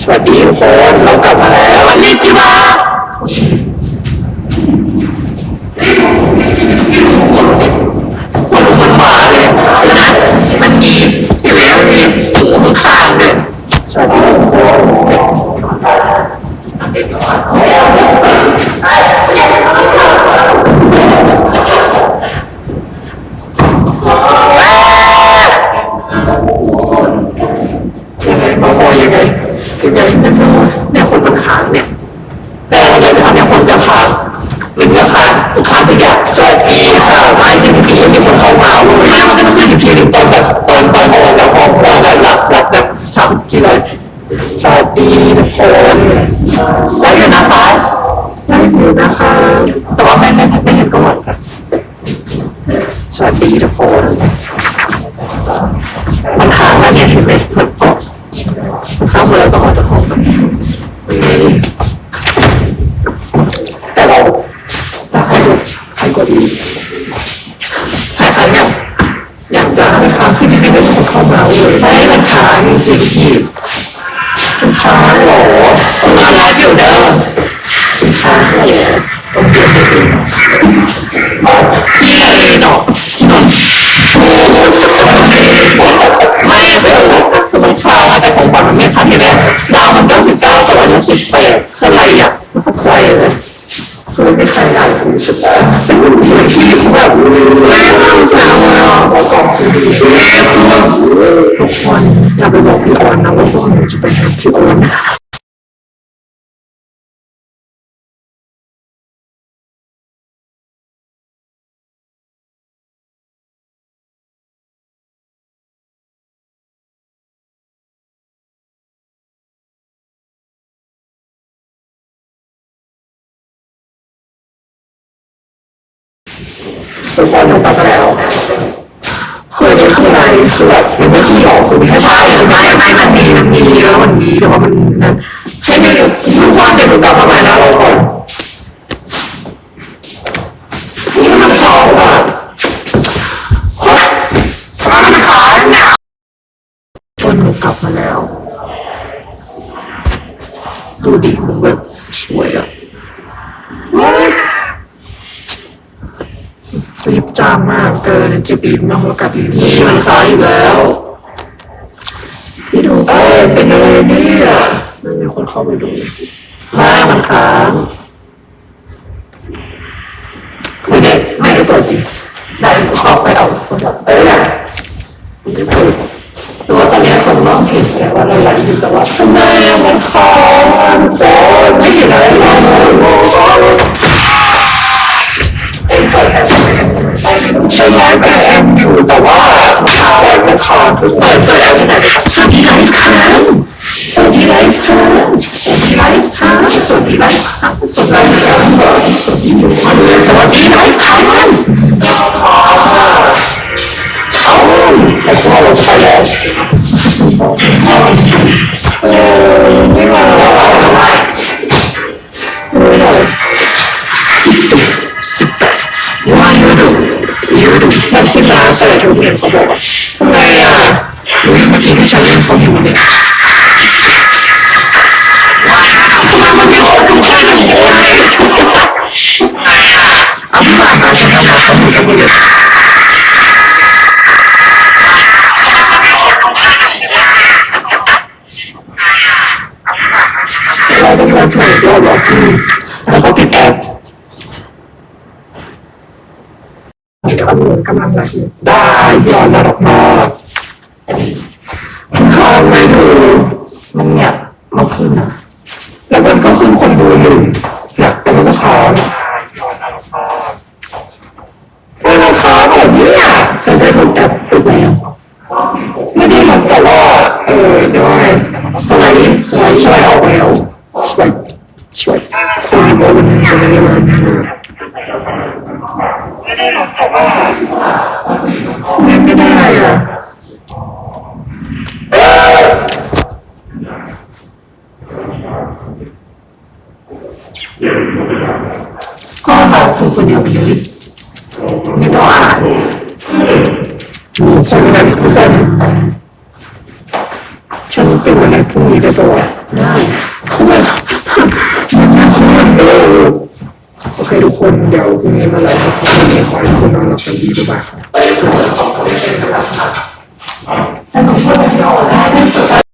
สวัสดีทุกคนเรากลับมาแล้ววันนี้จิวะมันมันมาเลยนะมันมีเห็นไหมมันมีหูข้างๆด้วยสวัสดีทุกคนยังไงมาโมยังไง ยังไงเนี่ยคนมันค้างเนี่ยแต่วันนี้ทำเนี่ยคนจะค้างมันจะค้างทุกครั้งทุกอย่างสวัสดีค่ะไม่จริงๆยังมีคนเข้ามาเลยไม่มันก็จะขึ้นอีกทีหนึ่งตอนแบบตอนตอนออกจากห้องแล้วหลับหลับแบบช้ำที่เลยสวัสดีทุกคนได้อยู่นะคะได้อยู่นะคะ แต่ว่าไม่ไม่ไม่เห็นก็หมดค่ะสวัสดีทุกคนค้างแล้วเนี่ยเห็นไหมมันออกมันค้างหมดแล้วก็ออกจากห้องแบบนี้แต่เราถ้าใครกดใครกดดีใครใครเนี่ยอยากจะให้ค้างคือจริงๆไม่ต้อง เข้ามาเลยไม่มันค้างจริงๆที่มันค้างเทุกคนหนูกลับมาแล้วคือนี่คืออะไรคือแบบมันไม่คือหลอกคือไม่ใช่ไม่ไม่มันมีมันมีเยอะมันมีแต่ว่ามันให้ไม่รู้ทุกคนเดี๋ยวกลับมาใหม่นะเราก่อนนี่มันเขาอะมันขาเนี่ยคนหนูกลับมาแล้ว ดูดิมึงแบบสวยอะ รีบจ้ามากเกินจ็บลิ้นมากแล้วกัดลิ้นนี่มันคล้ายอยู่แล้วพี่ดูเอ้ยเป็นอะไรเนี่ยมันมีคนเข้าไปดูมามันค้างไม่ได้ไม่ได้เปิดดิได้เข้าไปเอาโทรศัพท์เอ้ยนะไม่เปิดตัวตอนนี้คนมองเห็นแต่ว่าเราไลฟ์อยู่แต่ว่าทำไมมันค้างโฟนไม่เห็นอะไรเลย ใช่ไลฟ์แอปอยู่แต่ว่าข่าวมันค้างคือเปิดเปิดแอปที่ไหนสวัสดีไลฟ์ค้างสวัสดีไลฟ์ค้างสวัสดีไลฟ์ค้างสวัสดีไลฟ์ค้างสวัสดีไลฟ์ค้างสวัสดีอยู่สวัสดีไลฟ์ค้างเอาไอ้พวกเราจะไปแล้วเออไม่มาแล้วไม่ได้สิบสิบแปดว่ายูดูยูดู มันคิดมาแต่ทุกเรียนเขาบอกว่าทำไมอะรู้เมื่อกี้ที่ฉันเล่นเขาอยู่เนี่ยทำไมมันไม่ออกดูแค่หนึ่งคนเลยทำไมอะเอาที่ผ่านมาฉันทำงานเขาอยู่กันหมดเลยเราต้องมาถ่ายรอบรอบที่แล้วก็ปิดแอป เดี๋ยวมันกำลังไลฟ์ได้ย้อน่ารักมากเข้าไม่ดูมันเนี่ยมาขึ้นนะแล้วมันก็ขึ้นคนดูหนึ่งเนี่ยแต่มันก็ค้างไม่มันค้างแบบนี้อะแต่ได้ลบแอปไปแล้วไม่ได้ลบแต่ว่าเออด้วยสไลด์สไลด์สไลด์ออกแล้วสไลด์สไลด์คนบอกมันจะไม่ได้เลยไม่ได้ลบแต่ว่าไม่ไม่ได้อะเออก็ เราคือคนเดียวไปเลยไม่ต้องอ่านใช่ไหมทุกคนฉันมันเป็นวันไหนพรุ่งนี้ได้ปะวะได้ทำไมมันไม่ค่อยเออโอเคทุกคนเดี๋ยวพรุ่งนี้มาไลฟ์ครับวันนี้ขอให้ทุกคนนอนหลับฝันดีบ๊ายบายครับแต่หนูช่วยไม่ได้